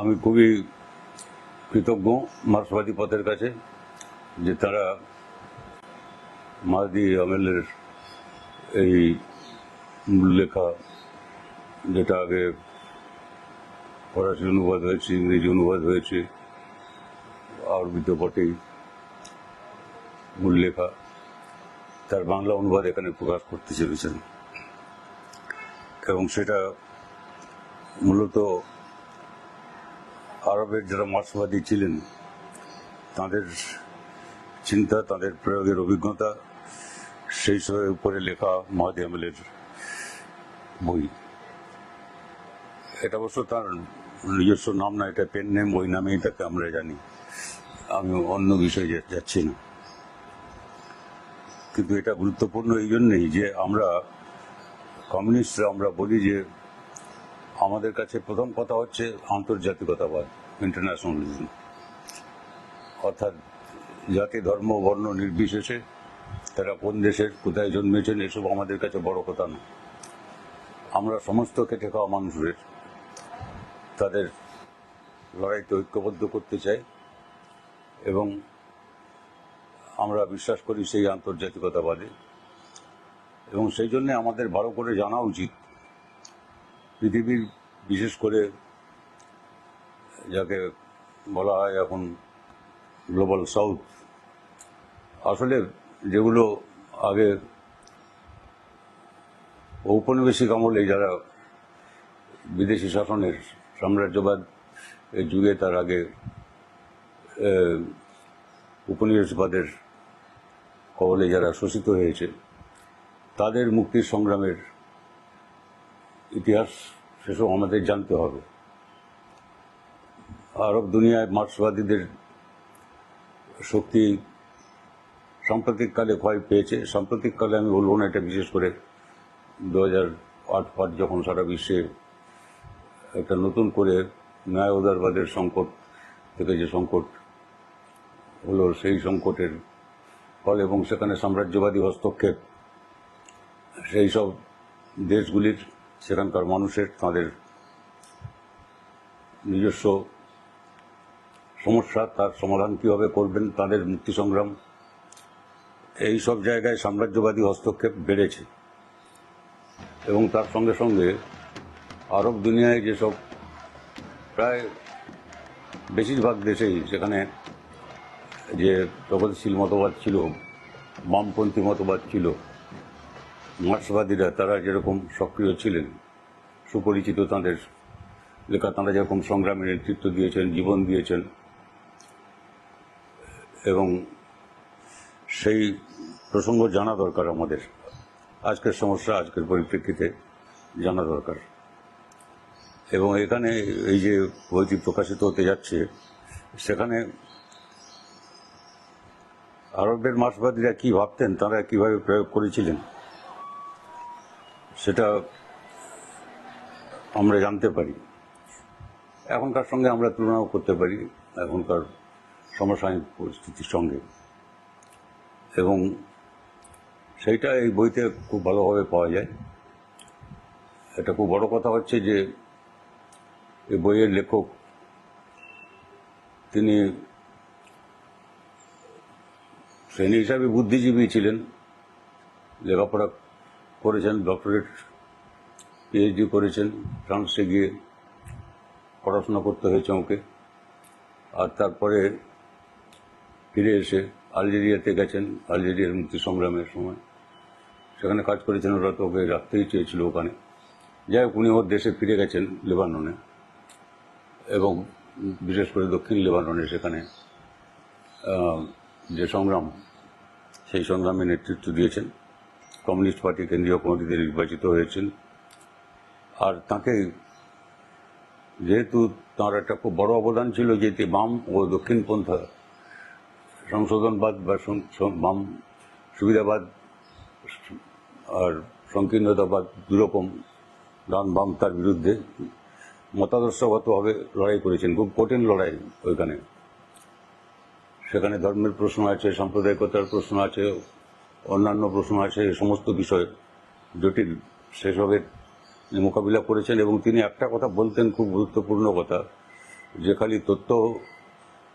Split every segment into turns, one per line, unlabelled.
আমি খুবই কৃতজ্ঞ মার্ক্সবাদী পথের কাছে যে তারা মাহাদি আমেলের এই লেখা যেটা আগে ফরাসি অনুবাদ হয়েছে, ইংরেজি অনুবাদ হয়েছে আরবিতে বটেই মূল লেখা, তার বাংলা অনুবাদ এখানে প্রকাশ করতে চেয়েছেন। এবং সেটা মূলত আরবের যারা মার্ক্সবাদী ছিলেন, তাদের চিন্তা, তাদের প্রয়োগের অভিজ্ঞতা, সেই সবের উপরে লেখা মাহাদি আমেলের বই। এটা অবশ্য তার নিজস্ব নাম না, এটা পেন নেম, ওই নামেই তাকে আমরা জানি। আমি অন্য বিষয়ে যাচ্ছি না। কিন্তু এটা গুরুত্বপূর্ণ এই জন্যেই যে আমরা কমিউনিস্টরা আমরা বলি যে আমাদের কাছে প্রথম কথা হচ্ছে আন্তর্জাতিকতাবাদ ইন্টারন্যাশনালিজম অর্থাৎ জাতি, ধর্ম, বর্ণ নির্বিশেষে তারা কোন দেশের কোথায় জন্মেছেন এসব আমাদের কাছে বড় কথা না। আমরা সমস্ত খেটে খাওয়া মানুষের তাদের লড়াইতে ঐক্যবদ্ধ করতে চাই এবং আমরা বিশ্বাস করি সেই আন্তর্জাতিকতাবাদে। এবং সেই জন্যে আমাদের ভালো করে জানা উচিত পৃথিবীর বিশেষ করে যাকে বলা হয় এখন গ্লোবাল সাউথ, আসলে যেগুলো আগে ঔপনিবেশিক আমলে যারা বিদেশি শাসনের সাম্রাজ্যবাদ যুগে তার আগে উপনিবেশবাদের কবলে যারা শোষিত হয়েছে, তাদের মুক্তির সংগ্রামের ইতিহাস সেসব আমাদের জানতে হবে। আরব দুনিয়ায় মার্ক্সবাদীদের শক্তি সাম্প্রতিককালে ক্ষয় পেয়েছে। সাম্প্রতিককালে আমি বলব না এটা বিশেষ করে দু হাজার আট যখন সারা বিশ্বে একটা নতুন করে ন্যায় উদারবাদের সংকট থেকে যে সংকট হলো সেই সংকটের ফল এবং সেখানে সাম্রাজ্যবাদী হস্তক্ষেপ, সেই সব দেশগুলির সেখানকার মানুষের তাদের নিজস্ব সমস্যা, তার সমাধান কীভাবে করবেন, তাদের মুক্তি সংগ্রাম, এই সব জায়গায় সাম্রাজ্যবাদী হস্তক্ষেপ বেড়েছে। এবং তার সঙ্গে সঙ্গে আরব দুনিয়ায় যেসব প্রায় বেশিরভাগ দেশেই সেখানে যে প্রগতিশীল মতবাদ ছিল, বামপন্থী মতবাদ ছিল মার্ক্সবাদীরা তারা যেরকম সক্রিয় ছিলেন, সুপরিচিত তাঁদের লেখা তাঁরা যেরকম সংগ্রামের নেতৃত্ব দিয়েছেন, জীবন দিয়েছেন, এবং সেই প্রসঙ্গ জানা দরকার আমাদের। আজকের সমস্যা, আজকের পরিপ্রেক্ষিতে জানা দরকার। এবং এখানে এই যে বইটি প্রকাশিত হতে যাচ্ছে, সেখানে আরবের মার্ক্সবাদীরা কি ভাবতেন, তারা কীভাবে প্রয়োগ করেছিলেন? সেটা আমরা জানতে পারি। এখনকার সঙ্গে আমরা তুলনাও করতে পারি, এখনকার সমসাময়িক পরিস্থিতির সঙ্গে। এবং সেইটা এই বইতে খুব ভালোভাবে পাওয়া যায়। এটা খুব বড় কথা হচ্ছে যে, এই বইয়ের লেখক তিনি শ্রেণি হিসাবে বুদ্ধিজীবী ছিলেন, লেখাপড়া করেছেন, ডক্টরেট পিএইচডি করেছেন, ফ্রান্সে গিয়ে পড়াশোনা করতে হয়েছে ওকে। আর তারপরে ফিরে এসে আলজেরিয়াতে গেছেন, আলজেরিয়ার মুক্তি সংগ্রামের সময়। সেখানে কাজ করেছেন, ওরা তো ওকে রাখতেই চেয়েছিল ওখানে। যাই হোক, উনি ওর দেশে ফিরে গেছেন লেবাননে এবং বিশেষ করে দক্ষিণ লেবাননে সেখানে যে সংগ্রাম, সেই সংগ্রামে নেতৃত্ব দিয়েছেন। কমিউনিস্ট পার্টি কেন্দ্রীয় কমিটিতে নির্বাচিত হয়েছেন। আর তাকে যেহেতু তার একটা খুব বড় অবদান ছিল যে বাম ও দক্ষিণপন্থা সংশোধনবাদ বা বাম সুবিধাবাদ আর সংকীর্ণতাবাদ দুরকম ডান বাম তার বিরুদ্ধে মতাদর্শগতভাবে লড়াই করেছেন। খুব কঠিন লড়াই ওইখানে। সেখানে ধর্মের প্রশ্ন আছে, সাম্প্রদায়িকতার প্রশ্ন আছে অন্যান্য প্রশ্ন আছে এই সমস্ত বিষয় জটিল সেসবের মোকাবিলা করেছেন এবং তিনি একটা কথা বলতেন, খুব গুরুত্বপূর্ণ কথা, যে খালি তথ্য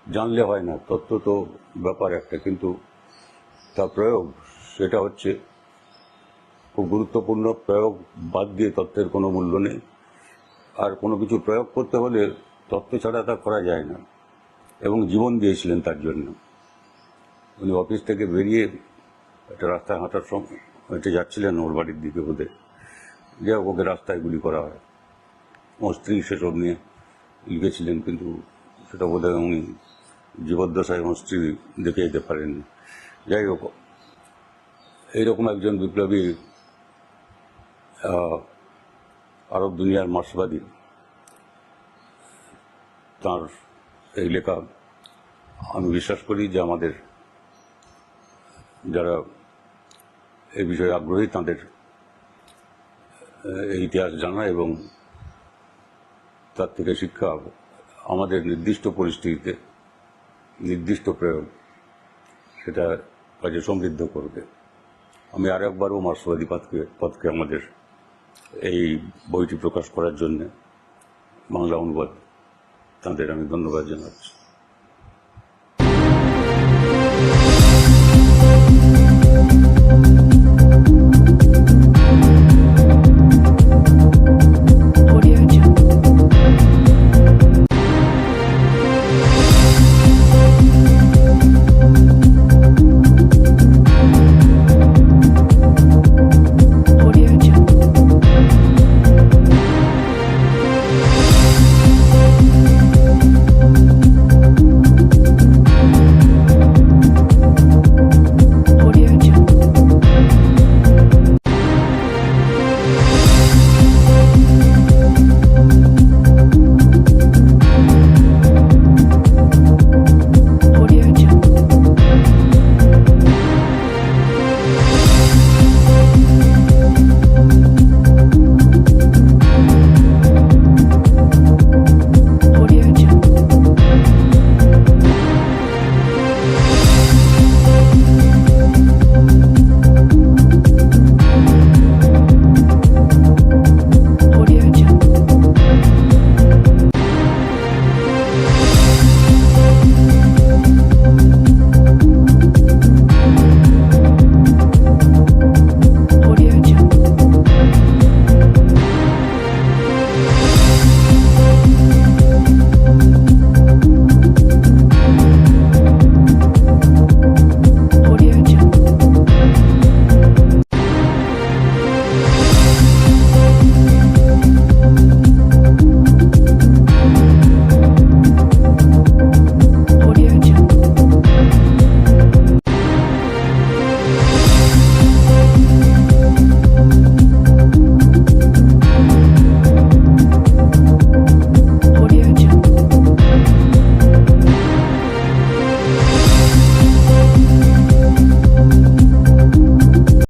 জানলে হয় না, তথ্য তো ব্যাপার একটা, কিন্তু তার প্রয়োগ, সেটা হচ্ছে খুব গুরুত্বপূর্ণ, প্রয়োগ বাদ দিয়ে তথ্যের কোনো মূল্য নেই। আর কোনো কিছু প্রয়োগ করতে হলে তথ্য ছাড়া তা করা যায় না, এবং জীবন দিয়েছিলেন তার জন্য। উনি অফিস থেকে বেরিয়ে একটা রাস্তায় হাঁটার সময় হেঁটে যাচ্ছিলেন ওর বাড়ির দিকে বোধে যে ওকে রাস্তায় গুলি করা হয়। ওর স্ত্রী সেসব নিয়ে লিখেছিলেন, কিন্তু সেটা বোধ হয় উনি জীবদ্দশায় ওর স্ত্রী দেখে যেতে পারেননি। যাই হোক, এইরকম একজন বিপ্লবী আরব দুনিয়ার মার্সবাদী তার এই লেখা আমি বিশ্বাস করি যে আমাদের যারা এই বিষয়ে আগ্রহী, তাদের ইতিহাস জানা এবং তার থেকে শিক্ষা আমাদের নির্দিষ্ট পরিস্থিতিতে নির্দিষ্ট প্রয়োগ, সেটা কাজে সমৃদ্ধ করবে। আমি আর একবারও মার্সবাদী পথকে পথকে আমাদের এই বইটি প্রকাশ করার জন্য বাংলা অনুবাদ তাদের আমি ধন্যবাদ জানাচ্ছি। 嗯。